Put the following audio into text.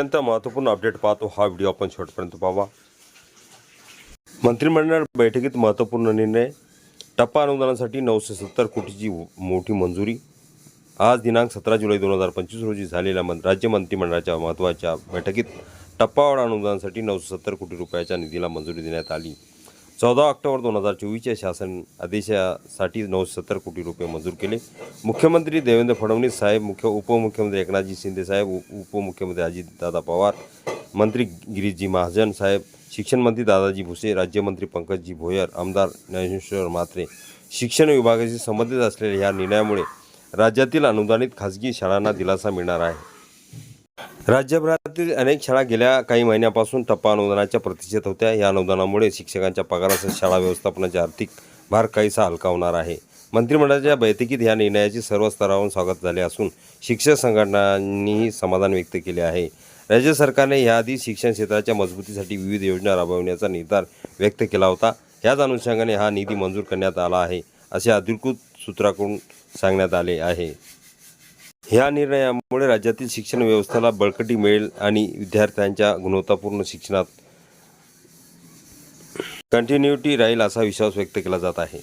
अत्यंत महत्त्वपूर्ण अपडेट पाहतो हा व्हिडिओ आपण शेवटपर्यंत पाहावा मंत्रिमंडळ बैठकीत महत्त्वपूर्ण निर्णय टप्पा अनुदानासाठी नऊशे सत्तर कोटीची मोठी मंजुरी. आज दिनांक सतरा जुलै दोन हजार पंचवीस रोजी झालेल्या मन राज्य मंत्रिमंडळाच्या महत्त्वाच्या बैठकीत टप्पावाढ अनुदानासाठी नऊशे सत्तर कोटी रुपयाच्या निधीला मंजुरी देण्यात आली. चौदा ऑक्टोबर दोन हजार चोवीसच्या शासन आदेशासाठी नऊशे सत्तर कोटी रुपये मंजूर केले. मुख्यमंत्री देवेंद्र फडणवीस साहेब मुख्य उपमुख्यमंत्री एकनाथजी शिंदे साहेब उपमुख्यमंत्री अजितदादा पवार मंत्री गिरीशजी महाजन साहेब शिक्षण मंत्री दादाजी भुसे राज्यमंत्री पंकजजी भोयर आमदार ज्ञानेश्वर म्हात्रे. शिक्षण विभागाशी संबंधित असलेल्या या निर्णयामुळे राज्यातील अनुदानित खाजगी शाळांना दिलासा मिळणार आहे. राज्यभरातील अनेक शाळा गेल्या काही महिन्यापासून टप्पा अनुदानाच्या प्रतीक्षेत होत्या. या अनुदानामुळे शिक्षकांच्या पगारासह शाळा व्यवस्थापनाचे आर्थिक भार काहीसा हलका होणार आहे. मंत्रिमंडळाच्या बैठकीत या निर्णयाचे सर्व स्तरावरून स्वागत झाले असून शिक्षक संघटनांनीही समाधान व्यक्त केले आहे. राज्य सरकारने याआधी शिक्षण क्षेत्राच्या मजबूतीसाठी विविध योजना राबवण्याचा निर्धार व्यक्त केला होता. याच अनुषंगाने हा निधी मंजूर करण्यात आला आहे असे अधिकृत सूत्राकडून सांगण्यात आले आहे. ह्या निर्णयामुळे राज्यातील शिक्षण व्यवस्थेला बळकटी मिळेल आणि विद्यार्थ्यांच्या गुणवत्तापूर्ण शिक्षणात कंटिन्युटी राहील असा विश्वास व्यक्त केला जात आहे.